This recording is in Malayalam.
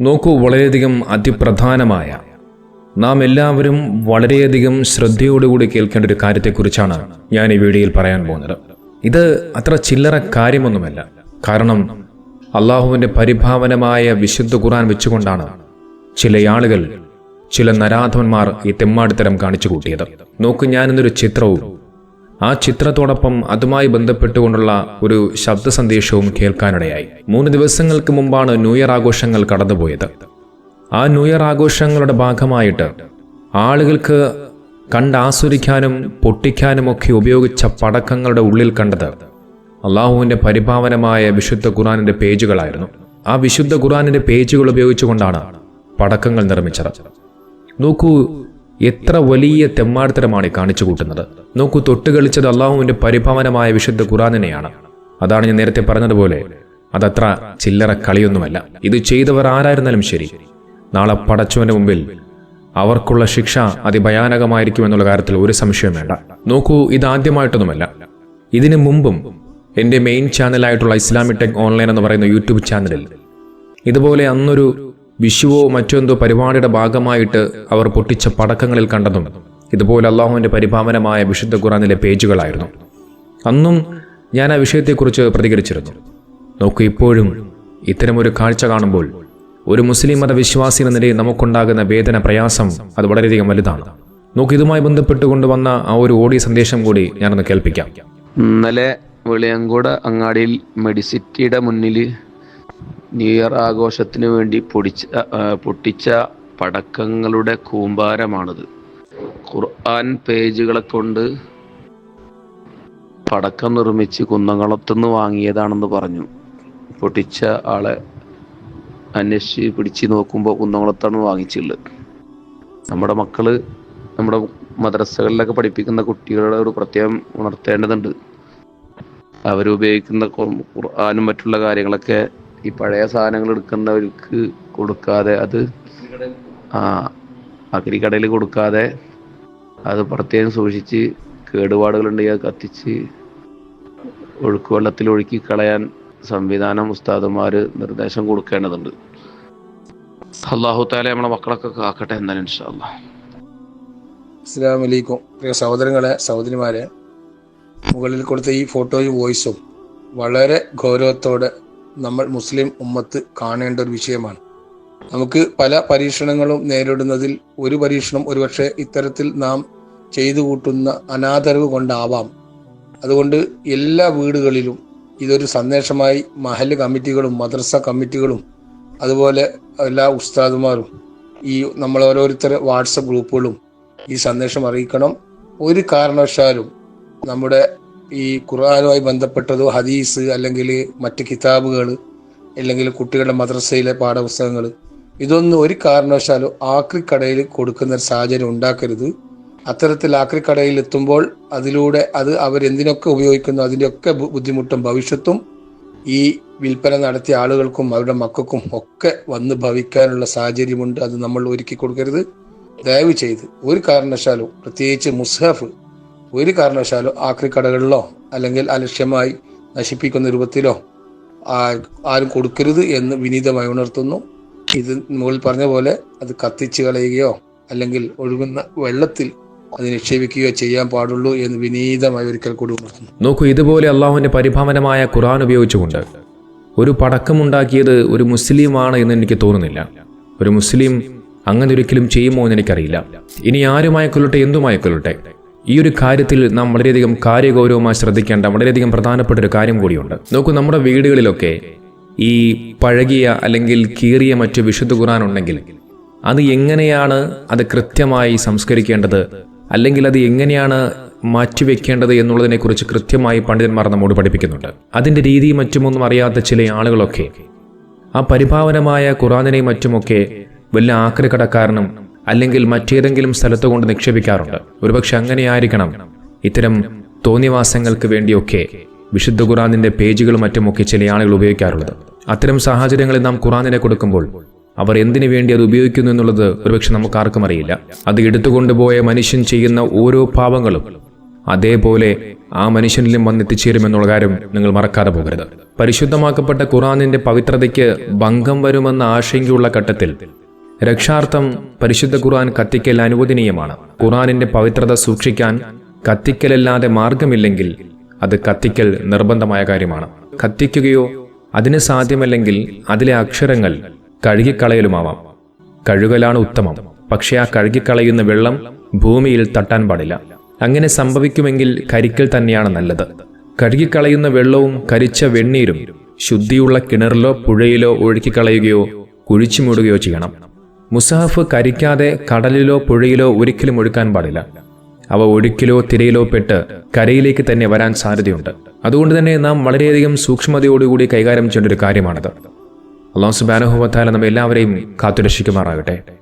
നോക്കൂ വളരെയധികം അതിപ്രധാനമായ നാം എല്ലാവരും വളരെയധികം ശ്രദ്ധയോടുകൂടി കേൾക്കേണ്ട ഒരു കാര്യത്തെക്കുറിച്ചാണ് ഞാൻ ഈ വീഡിയോയിൽ പറയാൻ പോകുന്നത്. ഇത് അത്ര ചില്ലറ കാര്യമൊന്നുമല്ല. കാരണം അള്ളാഹുവിന്റെ പരിഭാവനമായ വിശുദ്ധ ഖുറാൻ വെച്ചുകൊണ്ടാണ് ചില ആളുകൾ ചില നരാധവന്മാർ ഈ തെമ്മാടിത്തരം കാണിച്ചു കൂട്ടിയത്. നോക്കൂ ഞാനിന്നൊരു ചിത്രവും ആ ചിത്രത്തോടൊപ്പം അതുമായി ബന്ധപ്പെട്ടുകൊണ്ടുള്ള ഒരു ശബ്ദ സന്ദേശവും കേൾക്കാനിടയായി. മൂന്ന് ദിവസങ്ങൾക്ക് മുമ്പാണ് ന്യൂ ഇയർ ആഘോഷങ്ങൾ കടന്നുപോയത്. ആ ന്യൂ ഇയർ ആഘോഷങ്ങളുടെ ഭാഗമായിട്ട് ആളുകൾക്ക് കണ്ടാസ്വദിക്കാനും പൊട്ടിക്കാനും ഒക്കെ ഉപയോഗിച്ച പടക്കങ്ങളുടെ ഉള്ളിൽ കണ്ടത് അള്ളാഹുവിന്റെ പരിഭാവനമായ വിശുദ്ധ ഖുറാനിന്റെ പേജുകളായിരുന്നു. ആ വിശുദ്ധ ഖുറാനിന്റെ പേജുകൾ ഉപയോഗിച്ചുകൊണ്ടാണ് പടക്കങ്ങൾ നിർമ്മിച്ചത്. നോക്കൂ എത്ര വലിയ തെമ്മാടിത്തരമാണ് കാണിച്ചു കൂട്ടുന്നത് നോക്കൂ തൊട്ട് കളിച്ചത് അള്ളാഹുവിന്റെ പരിഭവനമായ വിശുദ്ധ ഖുറാനിനെയാണ് അതാണ് ഞാൻ നേരത്തെ പറഞ്ഞതുപോലെ അതത്ര ചില്ലറ കളിയൊന്നുമല്ല. ഇത് ചെയ്തവർ ആരായിരുന്നാലും ശരി. നാളെ പടച്ചവന്റെ മുമ്പിൽ അവർക്കുള്ള ശിക്ഷ അതിഭയാനകമായിരിക്കും എന്നുള്ള കാര്യത്തിൽ ഒരു സംശയം വേണ്ട. നോക്കൂ ഇതാദ്യമായിട്ടൊന്നുമല്ല ഇതിനു മുമ്പും എന്റെ മെയിൻ ചാനലായിട്ടുള്ള ഇസ്ലാമിക് ടെക് ഓൺലൈൻ എന്ന് പറയുന്ന യൂട്യൂബ് ചാനലിൽ ഇതുപോലെ അന്നൊരു വിഷുവോ മറ്റെന്തോ പരിപാടിയുടെ ഭാഗമായിട്ട് അവർ പൊട്ടിച്ച പടക്കങ്ങളിൽ കണ്ടതും ഇതുപോലെ അള്ളാഹുവിന്റെ പരിഭാവനമായ വിശുദ്ധ ഖുറാനിലെ പേജുകളായിരുന്നു. അന്നും ഞാൻ ആ വിഷയത്തെക്കുറിച്ച് പ്രതികരിച്ചിരുന്നു. നോക്കൂ ഇപ്പോഴും ഇത്തരമൊരു കാഴ്ച കാണുമ്പോൾ ഒരു മുസ്ലിം മതവിശ്വാസി എന്ന നിലയിൽ നമുക്കുണ്ടാകുന്ന വേദന പ്രയാസം അത് വളരെയധികം വലുതാണ്. നോക്കൂ ഇതുമായി ബന്ധപ്പെട്ട് കൊണ്ടുവന്ന ആ ഒരു ഓഡിയോ സന്ദേശം കൂടി ഞാനൊന്ന് കേൾപ്പിക്കാം. ഇന്നലെ വെളിയങ്കോട് അങ്ങാടിയിൽ മെഡിസിറ്റിയുടെ മുന്നിൽ ന്യൂ ഇയർ ആഘോഷത്തിന് വേണ്ടി പൊടിച്ച പൊട്ടിച്ച പടക്കങ്ങളുടെ കൂമ്പാരമാണിത്. ഖുർആൻ പേജുകളെ കൊണ്ട് പടക്കം നിർമ്മിച്ച് കുന്നംകുളത്തുനിന്ന് വാങ്ങിയതാണെന്ന് പറഞ്ഞു. പൊട്ടിച്ച ആളെ അന്വേഷിച്ച് പിടിച്ച് നോക്കുമ്പോൾ കുന്നംകുളത്താണ് വാങ്ങിച്ചുള്ളത് നമ്മുടെ മക്കൾ നമ്മുടെ മദ്രസകളിലൊക്കെ പഠിപ്പിക്കുന്ന കുട്ടികളോട് ഒരു പ്രത്യേകം ഉണർത്തേണ്ടതുണ്ട്. അവരുപയോഗിക്കുന്ന ഖുർആനും മറ്റുള്ള കാര്യങ്ങളൊക്കെ ഈ പഴയ സാധനങ്ങൾ എടുക്കുന്നവർക്ക് കൊടുക്കാതെ അത് ആ അഗ്നിക്കടയിൽ കൊടുക്കാതെ അത് പ്രത്യേകം സൂക്ഷിച്ച് കേടുപാടുകളുണ്ടെങ്കിൽ അത് കത്തിച്ച് ഒഴുക്ക് വെള്ളത്തിൽ ഒഴുക്കി കളയാൻ സംവിധാനം ഉസ്താദുമാർ നിർദ്ദേശം കൊടുക്കേണ്ടതുണ്ട്. അള്ളാഹു താല നമ്മളെ മക്കളൊക്കെ കാക്കട്ടെ എന്നാലും ഇൻഷാല്ലാ അസ്സാം വലൈക്കും പ്രിയ സഹോദരങ്ങളെ സഹോദരിമാരെ മുകളിൽ കൊടുത്ത ഈ ഫോട്ടോയും വോയിസും വളരെ ഗൗരവത്തോടെ നമ്മൾ മുസ്ലിം ഉമ്മത്ത് കാണേണ്ട ഒരു വിഷയമാണ്. നമുക്ക് പല പരീക്ഷണങ്ങളും നേരിടുന്നതിൽ ഒരു പരീക്ഷണം ഒരുപക്ഷെ ഇത്തരത്തിൽ നാം ചെയ്തു കൂട്ടുന്ന അനാദരവ് കൊണ്ടാവാം. അതുകൊണ്ട് എല്ലാ വീടുകളിലും ഇതൊരു സന്ദേശമായി മഹൽ കമ്മിറ്റികളും മദ്രസ കമ്മിറ്റികളും അതുപോലെ എല്ലാ ഉസ്താദുമാരും ഈ നമ്മൾ ഓരോരുത്തർ വാട്സപ്പ് ഗ്രൂപ്പുകളും ഈ സന്ദേശം അറിയിക്കണം. ഒരു കാരണവശാലും നമ്മുടെ ഈ ഖുർആാനുമായി ബന്ധപ്പെട്ടതോ ഹദീസ് അല്ലെങ്കിൽ മറ്റ് കിതാബുകൾ അല്ലെങ്കിൽ കുട്ടികളുടെ മദ്രസയിലെ പാഠപുസ്തകങ്ങൾ ഇതൊന്നും ഒരു കാരണവശാലും ആക്രിക്കടയിൽ കൊടുക്കുന്ന ഒരു സാഹചര്യം ഉണ്ടാക്കരുത്. അത്തരത്തിൽ ആക്രിക്കടയിൽ എത്തുമ്പോൾ അതിലൂടെ അത് അവരെന്തിനൊക്കെ ഉപയോഗിക്കുന്നു അതിന്റെയൊക്കെ ബുദ്ധിമുട്ടും ഭവിഷ്യത്തും ഈ വിൽപ്പന നടത്തിയ ആളുകൾക്കും അവരുടെ മക്കൾക്കും ഒക്കെ വന്ന് ഭവിക്കാനുള്ള സാഹചര്യമുണ്ട്. അത് നമ്മൾ ഒരുക്കി കൊടുക്കരുത്. ദയവ് ചെയ്ത് ഒരു കാരണവശാലും പ്രത്യേകിച്ച് മുസ്ഹഫ് ഒരു കാരണവശാലോ ആക്രി കടകളിലോ അല്ലെങ്കിൽ അലക്ഷ്യമായി നശിപ്പിക്കുന്ന രൂപത്തിലോ ആരും കൊടുക്കരുത് എന്ന് വിനീതമായി ഉണർത്തുന്നു. ഇത് മുകളിൽ പറഞ്ഞ പോലെ അത് കത്തിച്ച് കളയുകയോ അല്ലെങ്കിൽ ഒഴുകുന്ന വെള്ളത്തിൽ അത് നിക്ഷേപിക്കുകയോ ചെയ്യാൻ പാടുള്ളൂ എന്ന് വിനീതമായി ഒരിക്കൽ കൂടി ഉണർത്തുന്നു. നോക്കൂ ഇതുപോലെ അള്ളാഹുവിന്റെ പരിഭാവനമായ ഖുറാൻ ഉപയോഗിച്ചുകൊണ്ട് ഒരു പടക്കമുണ്ടാക്കിയത് ഒരു മുസ്ലിമാണ് എന്ന് എനിക്ക് തോന്നുന്നില്ല. ഒരു മുസ്ലിം അങ്ങനെ ഒരിക്കലും ചെയ്യുമോ എന്ന് എനിക്കറിയില്ല. ഇനി ആരുമായിക്കൊള്ളട്ടെ എന്തുമായിക്കൊള്ളട്ടെ? ഈ ഒരു കാര്യത്തിൽ നാം വളരെയധികം കാര്യഗൗരവമായി ശ്രദ്ധിക്കേണ്ട വളരെയധികം പ്രധാനപ്പെട്ട ഒരു കാര്യം കൂടിയുണ്ട്. നോക്കൂ നമ്മുടെ വീടുകളിലൊക്കെ ഈ പഴകിയ അല്ലെങ്കിൽ കീറിയ മറ്റു വിശുദ്ധ ഖുറാൻ ഉണ്ടെങ്കിൽ അത് എങ്ങനെയാണ് അത് കൃത്യമായി സംസ്കരിക്കേണ്ടത്? അല്ലെങ്കിൽ അത് എങ്ങനെയാണ് മാറ്റിവെക്കേണ്ടത് എന്നുള്ളതിനെക്കുറിച്ച് കൃത്യമായി പണ്ഡിതന്മാർ നമ്മോട് പഠിപ്പിക്കുന്നുണ്ട്. അതിന്റെ രീതി മറ്റുമൊന്നും അറിയാത്ത ചില ആളുകളൊക്കെ ആ പരിഭാവനമായ ഖുറാനിനെയും മറ്റുമൊക്കെ വല്ല ആക്രിക്കടക്കാരനും അല്ലെങ്കിൽ മറ്റേതെങ്കിലും സ്ഥലത്ത് കൊണ്ട് നിക്ഷേപിക്കാറുണ്ട്. ഒരുപക്ഷെ അങ്ങനെയായിരിക്കണം. ഇത്തരം തോന്നിവാസങ്ങൾക്ക് വേണ്ടിയൊക്കെ വിശുദ്ധ ഖുറാനിന്റെ പേജുകളും മറ്റുമൊക്കെ ചില ആളുകൾ ഉപയോഗിക്കാറുള്ളത്. അത്തരം സാഹചര്യങ്ങളിൽ നാം ഖുറാനിനെ കൊടുക്കുമ്പോൾ അവർ എന്തിനു വേണ്ടി അത് ഉപയോഗിക്കുന്നു എന്നുള്ളത് ഒരുപക്ഷെ നമുക്ക് ആർക്കും അറിയില്ല. അത് എടുത്തുകൊണ്ടുപോയ മനുഷ്യൻ ചെയ്യുന്ന ഓരോ പാപങ്ങളും അതേപോലെ ആ മനുഷ്യനിലും വന്നെത്തിച്ചേരുമെന്നുള്ള കാര്യം നിങ്ങൾ മറക്കാതെ പോകരുത്. പരിശുദ്ധമാക്കപ്പെട്ട ഖുറാനിന്റെ പവിത്രതയ്ക്ക് ഭംഗം വരുമെന്ന ആശങ്കയുള്ള ഘട്ടത്തിൽ രക്ഷാർത്ഥം പരിശുദ്ധ ഖുർആൻ കത്തിക്കൽ അനുവദനീയമാണ്. ഖുർആനിന്റെ പവിത്രത സൂക്ഷിക്കാൻ കത്തിക്കലല്ലാതെ മാർഗമില്ലെങ്കിൽ അത് കത്തിക്കൽ നിർബന്ധമായ കാര്യമാണ്. കത്തിക്കുകയോ അതിന് സാധ്യമല്ലെങ്കിൽ അതിലെ അക്ഷരങ്ങൾ കഴുകിക്കളയലുമാവാം. കഴുകലാണ് ഉത്തമം. പക്ഷേ ആ കഴുകിക്കളയുന്ന വെള്ളം ഭൂമിയിൽ തട്ടാൻ പാടില്ല. അങ്ങനെ സംഭവിക്കുമെങ്കിൽ കരിക്കൽ തന്നെയാണ് നല്ലത്. കഴുകിക്കളയുന്ന വെള്ളവും കരിച്ച വെണ്ണീരും ശുദ്ധിയുള്ള കിണറിലോ പുഴയിലോ ഒഴുക്കിക്കളയുകയോ കുഴിച്ചു മൂടുകയോ ചെയ്യണം. മുസാഫ് കരിക്കാതെ കടലിലോ പുഴയിലോ ഒരിക്കലും ഒഴുക്കാൻ പാടില്ല. അവ ഒഴുക്കിലോ തിരയിലോ പെട്ട് കരയിലേക്ക് തന്നെ വരാൻ സാധ്യതയുണ്ട്. അതുകൊണ്ട് തന്നെ നാം വളരെയധികം സൂക്ഷ്മതയോടുകൂടി കൈകാര്യം ചെയ്യേണ്ട ഒരു കാര്യമാണത്. അള്ളാഹു സുബാനുഭവത്താല നമ്മെ എല്ലാവരെയും കാത്തുരക്ഷിക്കുമാറാകട്ടെ.